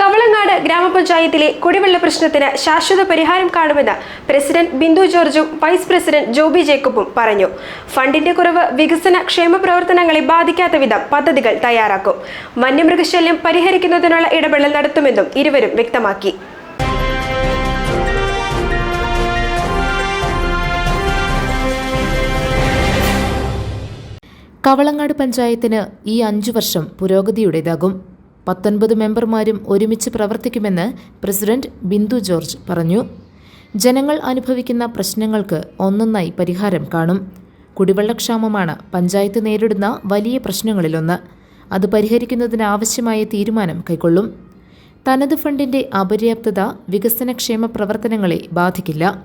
കവളങ്ങാട് ഗ്രാമപഞ്ചായത്തിലെ കുടിവെള്ള പ്രശ്നത്തിന് ശാശ്വത പരിഹാരം കാണുമെന്ന് പ്രസിഡന്റ് ബിന്ദു ജോർജും വൈസ് പ്രസിഡന്റ് ജോബി ജേക്കബും പറഞ്ഞു. ഫണ്ടിന്റെ കുറവ് വികസന ക്ഷേമ പ്രവർത്തനങ്ങളെ ബാധിക്കാത്ത വിധം പദ്ധതികൾ തയ്യാറാക്കും. വന്യമൃഗശല്യം പരിഹരിക്കുന്നതിനുള്ള ഇടപെടൽ നടത്തുമെന്നും ഇരുവരും വ്യക്തമാക്കി. കവളങ്ങാട് പഞ്ചായത്തിന് ഈ അഞ്ചു വർഷം പുരോഗതിയുടേതാകും. പത്തൊൻപത് മെമ്പർമാരും ഒരുമിച്ച് പ്രവർത്തിക്കുമെന്ന് പ്രസിഡന്റ് ബിന്ദു ജോർജ് പറഞ്ഞു. ജനങ്ങൾ അനുഭവിക്കുന്ന പ്രശ്നങ്ങൾക്ക് ഒന്നൊന്നായി പരിഹാരം കാണും. കുടിവെള്ളക്ഷാമമാണ് പഞ്ചായത്ത് നേരിടുന്ന വലിയ പ്രശ്നങ്ങളിലൊന്ന്. അത് പരിഹരിക്കുന്നതിനാവശ്യമായ തീരുമാനം കൈക്കൊള്ളും. തനത് ഫണ്ടിന്റെ അപര്യാപ്തത വികസനക്ഷേമ പ്രവർത്തനങ്ങളെ ബാധിക്കില്ല.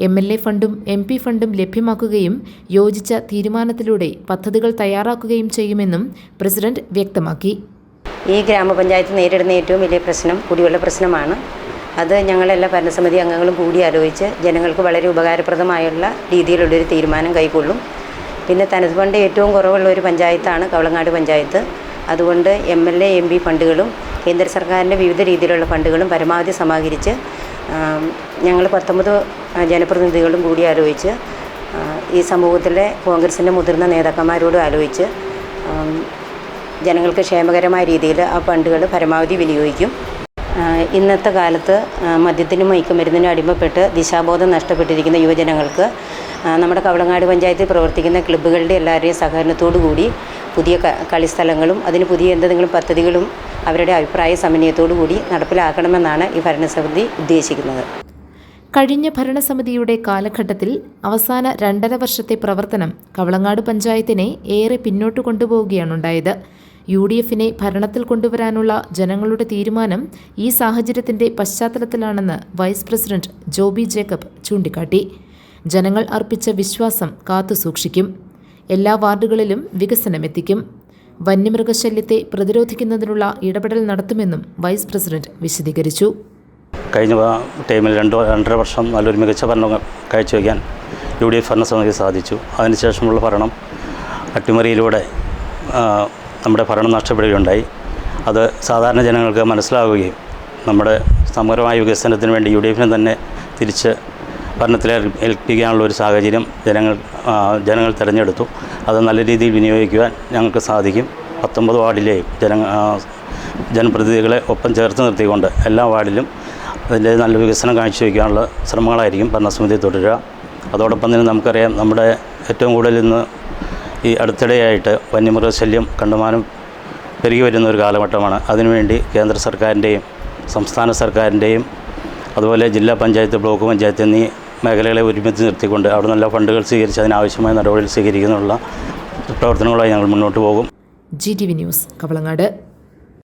എം എൽ എ ഫണ്ടും എം പി ഫണ്ടും ലഭ്യമാക്കുകയും യോജിച്ച തീരുമാനത്തിലൂടെ പദ്ധതികൾ തയ്യാറാക്കുകയും ചെയ്യുമെന്നും പ്രസിഡന്റ് വ്യക്തമാക്കി. ഈ ഗ്രാമപഞ്ചായത്ത് നേരിടുന്ന ഏറ്റവും വലിയ പ്രശ്നം കുടിവെള്ള പ്രശ്നമാണ്. അത് ഞങ്ങളെല്ലാ ഭരണസമിതി അംഗങ്ങളും കൂടി ആലോചിച്ച് ജനങ്ങൾക്ക് വളരെ ഉപകാരപ്രദമായുള്ള രീതിയിലുള്ളൊരു തീരുമാനം കൈക്കൊള്ളും. പിന്നെ തനത് ഫണ്ട് ഏറ്റവും കുറവുള്ള ഒരു പഞ്ചായത്താണ് കവളങ്ങാട് പഞ്ചായത്ത്. അതുകൊണ്ട് M L A M P ഫണ്ടുകളും കേന്ദ്ര സർക്കാരിന്റെ വിവിധ രീതിയിലുള്ള ഫണ്ടുകളും പരമാവധി സമാഹരിച്ച് ഞങ്ങൾ പത്തൊമ്പത് ജനപ്രതിനിധികളും കൂടി ആലോചിച്ച് ഈ സമൂഹത്തിലെ കോൺഗ്രസിന്റെ മുതിർന്ന നേതാക്കന്മാരോട് ആലോചിച്ച് ജനങ്ങൾക്ക് ക്ഷേമകരമായ രീതിയിൽ ആ ഫണ്ടുകൾ പരമാവധി വിനിയോഗിക്കും. ഇന്നത്തെ കാലത്ത് മദ്യത്തിനും മയക്കുമരുന്നിനും അടിമപ്പെട്ട് ദിശാബോധം നഷ്ടപ്പെട്ടിരിക്കുന്ന യുവജനങ്ങൾക്ക് നമ്മുടെ കവളങ്ങാട് പഞ്ചായത്തിൽ പ്രവർത്തിക്കുന്ന ക്ലബ്ബുകളുടെ എല്ലാവരുടെയും സഹകരണത്തോടു കൂടി പുതിയ കളിസ്ഥലങ്ങളും അതിന് പുതിയ എന്തെങ്കിലും പദ്ധതികളും അവരുടെ അഭിപ്രായ സമന്വയത്തോടു കൂടി നടപ്പിലാക്കണമെന്നാണ് ഈ ഭരണസമിതി ഉദ്ദേശിക്കുന്നത്. കഴിഞ്ഞ ഭരണസമിതിയുടെ കാലഘട്ടത്തിൽ അവസാന രണ്ടര വർഷത്തെ പ്രവർത്തനം കവളങ്ങാട് പഞ്ചായത്തിനെ ഏറെ പിന്നോട്ട് കൊണ്ടുപോവുകയാണുണ്ടായത്. യു ഡി എഫിനെ ഭരണത്തിൽ കൊണ്ടുവരാനുള്ള ജനങ്ങളുടെ തീരുമാനം ഈ സാഹചര്യത്തിന്റെ പശ്ചാത്തലത്തിലാണെന്ന് വൈസ് പ്രസിഡന്റ് ജോബി ജേക്കബ് ചൂണ്ടിക്കാട്ടി. ജനങ്ങൾ അർപ്പിച്ച വിശ്വാസം കാത്തുസൂക്ഷിക്കും എല്ലാ വാർഡുകളിലും വികസനമെത്തിക്കും. വന്യമൃഗശല്യത്തെ പ്രതിരോധിക്കുന്നതിനുള്ള ഇടപെടൽ നടത്തുമെന്നും വൈസ് പ്രസിഡന്റ് വിശദീകരിച്ചു. കഴിഞ്ഞ ടൈമിൽ രണ്ട് രണ്ടര വർഷം നല്ലൊരു മികച്ച ഭരണം കാഴ്ചവെക്കാൻ യു ഡി എഫ് ഭരണസമിതിക്ക് സാധിച്ചു. അതിനുശേഷമുള്ള ഭരണം അട്ടിമറിയിലൂടെ നമ്മുടെ ഭരണം നഷ്ടപ്പെടുകയുണ്ടായി. അത് സാധാരണ ജനങ്ങൾക്ക് മനസ്സിലാവുകയും നമ്മുടെ സമഗ്രമായ വികസനത്തിന് വേണ്ടി യു ഡി എഫിനെ തന്നെ തിരിച്ച് ഭരണത്തിൽ ഏൽ- ഏൽപ്പിക്കാനുള്ള ഒരു സാഹചര്യം ജനങ്ങൾ ജനങ്ങൾ തിരഞ്ഞെടുത്തു. അത് നല്ല രീതിയിൽ വിനിയോഗിക്കുവാൻ ഞങ്ങൾക്ക് സാധിക്കും. പത്തൊമ്പത് വാർഡിലെയും ജന ജനപ്രതിനിധികളെ ഒപ്പം ചേർത്ത് നിർത്തിക്കൊണ്ട് എല്ലാ വാർഡിലും അതിന്റെ നല്ല വികസനം കാഴ്ചവെക്കാനുള്ള ശ്രമങ്ങളായിരിക്കും ഭരണസമിതി തുടരുക. അതോടൊപ്പം തന്നെ നമുക്കറിയാം നമ്മുടെ ഏറ്റവും കൂടുതൽ ഇന്ന് ഈ അടുത്തിടെയായിട്ട് വന്യമൃഗശല്യം കണ്ടുമാനം പെരുകി വരുന്ന ഒരു കാലഘട്ടമാണ്. അതിനുവേണ്ടി കേന്ദ്ര സർക്കാരിന്റെയും സംസ്ഥാന സർക്കാരിന്റെയും അതുപോലെ ജില്ലാ പഞ്ചായത്ത് ബ്ലോക്ക് പഞ്ചായത്ത് എന്നീ മേഖലകളെ ഒരുമിച്ച് നിർത്തിക്കൊണ്ട് അവിടെ നല്ല ഫണ്ടുകൾ സ്വീകരിച്ച് അതിനാവശ്യമായ നടപടികൾ സ്വീകരിക്കുന്നതിനുള്ള പ്രവർത്തനങ്ങളായി ഞങ്ങൾ മുന്നോട്ട് പോകും. G T V news Kavalangad.